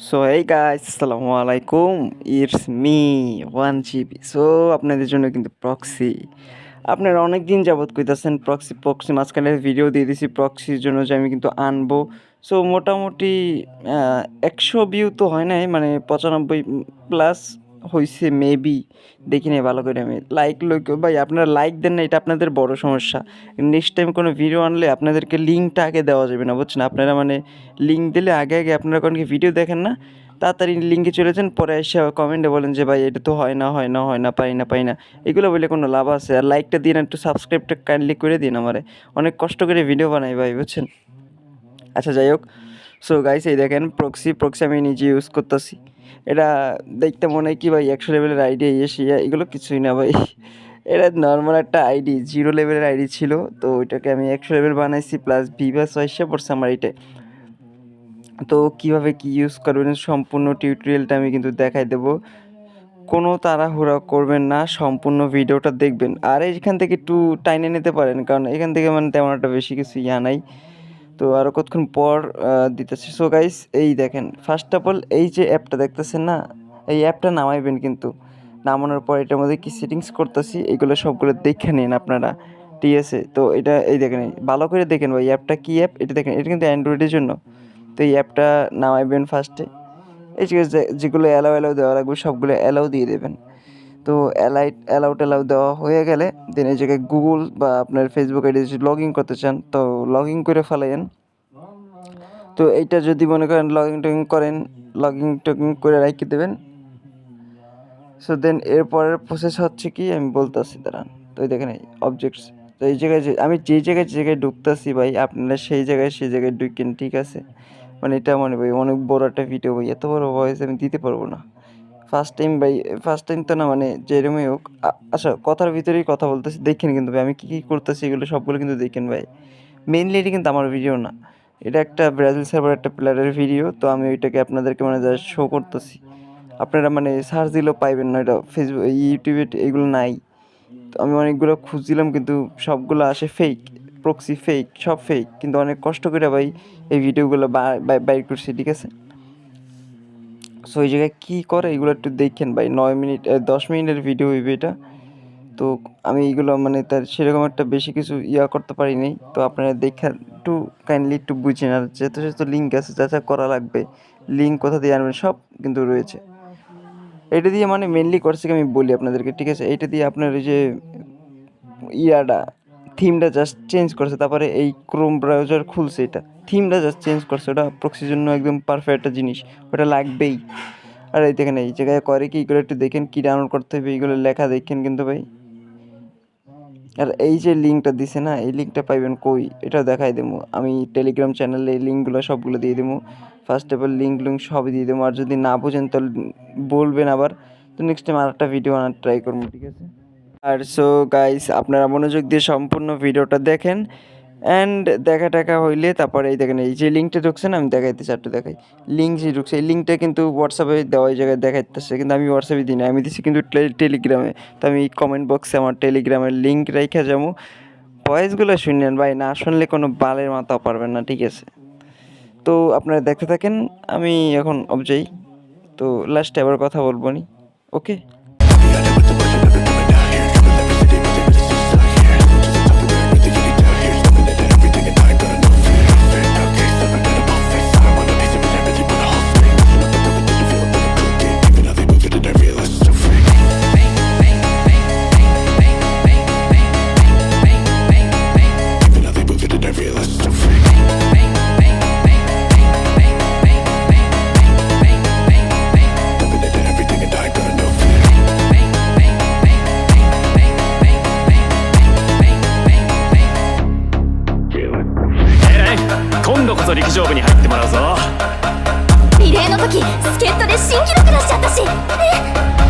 So এই guys আসসালামু আলাইকুম it's me one GB so আপনাদের জন্য কিন্তু প্রক্সি আপনারা অনেক দিন যাবৎ কইতাছেন প্রক্সি প্রক্সি মাঝখানে ভিডিও দিয়ে দিছি প্রক্সির জন্য যে আমি কিন্তু আনব। সো মোটামুটি একশো ভিউ তো হয় নাই মানে পঁচানব্বই প্লাস হয়েছে মেবি দেখি নাই, ভালো করে আমি লাইক লোক ভাই, আপনারা লাইক দেন না, এটা আপনাদের বড় সমস্যা। নেক্সট টাইম কোনো ভিডিও আনলে আপনাদেরকে লিঙ্কটা আগে দেওয়া যাবে না, বুঝছেন? আপনারা মানে লিঙ্ক দিলে আগে আগে আপনারা কোনো ভিডিও দেখেন না? তাড়াতাড়ি লিঙ্কে চলে যান, পরে এসে কমেন্টে বলেন যে, ভাই, এটা তো হয় না হয় না হয় না, পাই না পাই না। এগুলো বলে কোনো লাভ আছে? আর লাইকটা দিন একটু সাবস্ক্রাইবটা কাইন্ডলি করে দিন আমারে। অনেক কষ্ট করে ভিডিও বানাই ভাই, বুঝছেন? আচ্ছা যাই হোক। সো গাইস এই দেখেন প্রক্সি প্রক্সি আমি নিজে ইউজ করতেছি। এটা দেখতে মনে হয় কি ভাই, একশো লেভেলের আইডি এসে এগুলো কিছুই না ভাই। এটা নর্মাল একটা আইডি জিরো লেভেলের আইডি ছিল, তো ওইটাকে আমি একশো লেভেল বানাইছি প্লাস ভিভাস এসে পড়ছে আমার এটাই তো কীভাবে কি ইউজ করবেন, সম্পূর্ণ টিউটোরিয়ালটা আমি কিন্তু দেখাই দেব। কোনো তাড়াহুড়া করবেন না, সম্পূর্ণ ভিডিওটা দেখবেন। আর এইখান থেকে একটু টাইনে নিতে পারেন, কারণ এখান থেকে মানে তেমন একটা বেশি কিছু ইয়া নাই। তো আরও কতক্ষণ পর দিতেছি। সো গাইস এই দেখেন ফার্স্ট অফ অল এই যে অ্যাপটা দেখতেছেন না, এই অ্যাপটা নামাইবেন কিন্তু। নামানোর পর এটার মধ্যে কী সেটিংস করতেছি, এগুলো সবগুলো দেখে নিন আপনারা, ঠিক আছে? তো এটা, এই দেখেন ভালো করে দেখেন ভাই অ্যাপটা কী অ্যাপ এটা দেখেন, এটা কিন্তু অ্যান্ড্রয়েডের জন্য। তো এই অ্যাপটা নামাইবেন ফার্স্টে এই যেগুলো অ্যালাউ অ্যালাউ দেওয়া লাগবে, সবগুলো অ্যালাউ দিয়ে দেবেন। তো অ্যালাই অ্যালাউ ট্যালাউ দেওয়া হয়ে গেলে দেন এই জায়গায় গুগল বা আপনার ফেসবুক আইডি যদি লগ ইন করতে চান, তো লগ ইন করে ফেলাইন তো এইটা যদি মনে করেন লগ ইন টগিং করেন লগ ইন টগিং করে রাখি দেবেন। সো দেন এরপরের প্রসেস হচ্ছে কি, আমি বলতেছি, দাঁড়ান। তো দেখেন এই অবজেক্টস তো এই জায়গায় যে, আমি যে জায়গায় যে জায়গায় ঢুকতেছি ভাই, আপনারা সেই জায়গায় সেই জায়গায় ঢুকেন, ঠিক আছে? মানে এটা মনে ভাই, অনেক বড় একটা ভিডিও ভাই, এত বড় ভয়েস আমি দিতে পারব না। ফার্স্ট টাইম ভাই ফার্স্ট টাইম তো না মানে যেরমই হোক আচ্ছা কথার ভিতরেই কথা বলতেছি, দেখেন কিন্তু ভাই, আমি কী কী করতেছি এগুলো সবগুলো কিন্তু দেখেন ভাই। মেনলি এটা কিন্তু আমার ভিডিও না। এটা একটা ব্রাজিল সার্ভার একটা প্লেয়ারের ভিডিও তো আমি ওইটাকে আপনাদেরকে মানে যা শো করতেছি। আপনারা মানে সার্চ দিলেও পাইবেন না, এটা ফেসবুক ইউটিউবে এগুলো নাই। তো আমি অনেকগুলো খুঁজছিলাম, কিন্তু সবগুলো আসে ফেক প্রক্সি ফেক সব ফেক কিন্তু অনেক কষ্ট করে ভাই, এই ভিডিওগুলো বাইর করছি, ঠিক আছে? সো এই জায়গায় কী করে এগুলো একটু দেখেন ভাই। নয় মিনিট দশ মিনিটের ভিডিও হইবে এটা। তো আমি এইগুলো মানে তার সেরকম একটা বেশি কিছু ইয়া করতে পারি নাই। তো আপনারা দেখে একটু কাইন্ডলি একটু বুঝেন আর যেহেতু সেহেতু লিঙ্ক আছে, যা যা করা লাগবে লিঙ্ক কোথা দিয়ে আনবেন, সব কিন্তু রয়েছে। এটা দিয়ে মানে মেনলি করছে আমি বলি আপনাদেরকে, ঠিক আছে? এইটা দিয়ে আপনার ওই যে, ইয়াটা থিমটা জাস্ট চেঞ্জ করছে, তারপরে এই ক্রোম ব্রাউজার খুলছে এটা। থিমটা জাস্ট চেঞ্জ করছে, ওটা প্রক্সির জন্য একদম পারফেক্ট একটা জিনিস, ওটা লাগবেই। আর এই দেখেন, এই জায়গায় করে কি, এগুলো একটু দেখেন কী ডাউনলোড করতে হবে এইগুলো লেখা দেখেন কিন্তু ভাই। আর এই যে লিঙ্কটা দিছে না, এই লিঙ্কটা পাইবেন কই? এটা দেখাই দেবো। আমি টেলিগ্রাম চ্যানেলে এই লিঙ্কগুলো সবগুলো দিয়ে দেবো। First of all link link সবই দিয়ে দেবো। আর যদি না বোঝেন, তাহলে বলবেন আবার। তো নেক্সট টাইম আর একটা ভিডিও আনার ট্রাই করব, ঠিক আছে? আর সো গাইস আপনারা মনোযোগ দিয়ে সম্পূর্ণ ভিডিওটা দেখেন অ্যান্ড দেখা টাকা হইলে তারপরে এই দেখেন, এই যে লিঙ্কটা ঢুকছেন আমি দেখাইতে চারটে দেখাই। লিঙ্ক যে ঢুকছে, এই লিঙ্কটা কিন্তু হোয়াটসঅ্যাপে দেওয়া জায়গায় দেখাইতেছে, কিন্তু আমি হোয়াটসঅ্যাপে দিই না, আমি দিচ্ছি কিন্তু টেলিগ্রামে তো আমি কমেন্ট বক্সে আমার টেলিগ্রামের লিঙ্ক রেখে যাব। ভয়েসগুলো শুনলেন ভাই, না শুনলে কোনো বালের মাথাও পারবেন না, ঠিক আছে? তো আপনারা দেখতে থাকেন, আমি এখন অবজাই তো লাস্টে আবার কথা বলব নি okay 陸上部に入ってもらうぞ。リレーの時助っ人で新記録出しちゃったし。えっ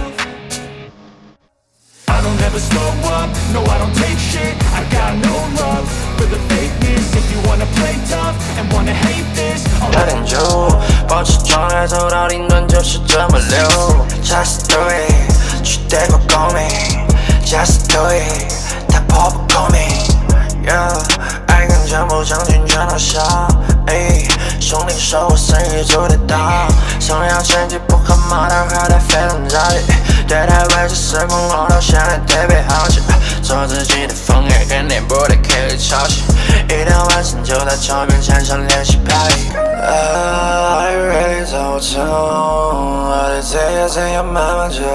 I don't ever slow up, no I don't take shit I got no love for the fakeness If you wanna play tough and wanna hate this I'll 다른 주 뻗치 전에서 어린 던져 시점을 려 Just do it 쥐대고 고민 Just do it 다 퍼붓 고민 Yeah 알간 전부 정신 전화셔 에이兄弟说我生意做得到想要前进不可马上还得非常着急 待太完成时空我到现在特别好奇，做自己的风格肯定不太刻意抄袭，一天晚上就在桥边墙上练习拍。I really don't know what to say, I think I'm my mind you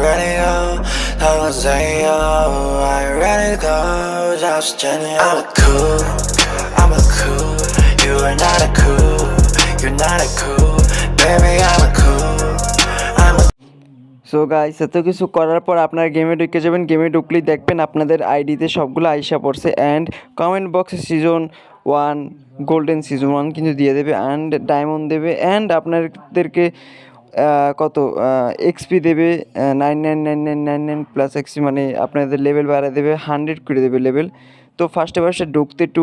really don't know what to say, oh, I really go, just Jenny I'm a cool, I'm a cool, you are not a cool, you're not a cool, baby I'm a cool so guys এত কিছু করার পর আপনারা গেমে ঢুকে যাবেন গেমে ঢুকলেই দেখবেন আপনাদের আইডিতে সবগুলো আইসা পড়ছে অ্যান্ড কমেন্ট বক্সে season one golden season one কিন্তু দিয়ে দেবে অ্যান্ড ডায়মন্ড দেবে অ্যান্ড আপনাদেরকে কত এক্সপি দেবে nine nine nine nine nine nine plus XP মানে আপনাদের লেভেল বাড়ায় দেবে হান্ড্রেড করে দেবে লেভেল তো ফার্স্টে ফার্স্টে ঢুকতে একটু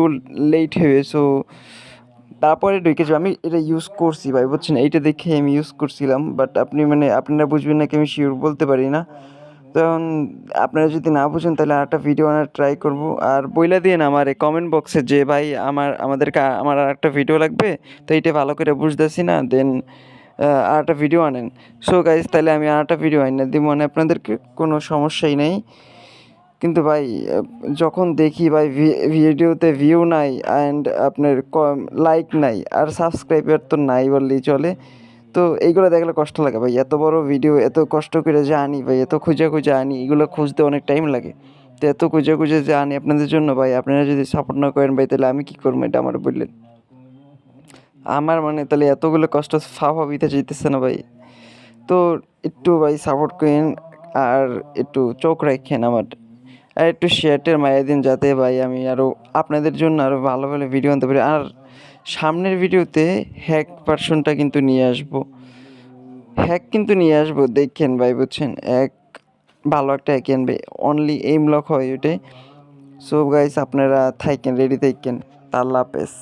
লেট হবে সো তারপরে ঢুকে যাবে আমি এটা ইউজ করছি ভাই, বুঝছেন? এইটা দেখে আমি ইউজ করছিলাম বাট আপনি মানে আপনারা বুঝবেন নাকি, আমি শিওর বলতে পারি না। তখন আপনারা যদি না বুঝেন, তাহলে আরেকটা ভিডিও আনার ট্রাই করব। আর বইলা দিয়ে না, আমার কমেন্ট বক্সে যে ভাই আমার আমাদেরকে আমার আর একটা ভিডিও লাগবে, তো এইটা ভালো করে বুঝতেছি না দেন আর একটা ভিডিও আনেন। সো গাইজ তাহলে আমি আর একটা ভিডিও আনি না দিব মানে আপনাদেরকে কোনো সমস্যাই নেই। কিন্তু ভাই, যখন দেখি ভাই ভিডিওতে ভিউ নাই অ্যান্ড আপনার লাইক নাই, আর সাবস্ক্রাইবার তো নাই বললেই চলে, তো এইগুলো দেখলে কষ্ট লাগে ভাই। এত বড় ভিডিও এত কষ্ট করে যে আনি ভাই, এত খুঁজে খুঁজে আনি, এগুলো খুঁজতে অনেক টাইম লাগে। তো এত খুঁজে খুঁজে যে আনি আপনাদের জন্য ভাই, আপনারা যদি সাপোর্ট না করেন ভাই, তাহলে আমি কী করব এটা আমার বললেন? আমার মানে তাহলে এতগুলো কষ্ট ফাফা বিতে যেতেছে না ভাই। তো একটু ভাই সাপোর্ট করেন, আর একটু চোখ রাখেন আমার। আর একটু শেয়ারটের মায়া দিন যাতে ভাই আমি আরও আপনাদের জন্য আরও ভালো ভালো ভিডিও আনতে পারি। আর সামনের ভিডিওতে হ্যাক পার্সনটা কিন্তু নিয়ে আসব। হ্যাক কিন্তু নিয়ে আসব, দেখেন ভাই বুঝছেন? এক, ভালো একটা হ্যাক আনবে। অনলি এইম লক হয় ওটাই সো গাইস আপনারা থাকেন রেডি থাকেন তার হাফেজ।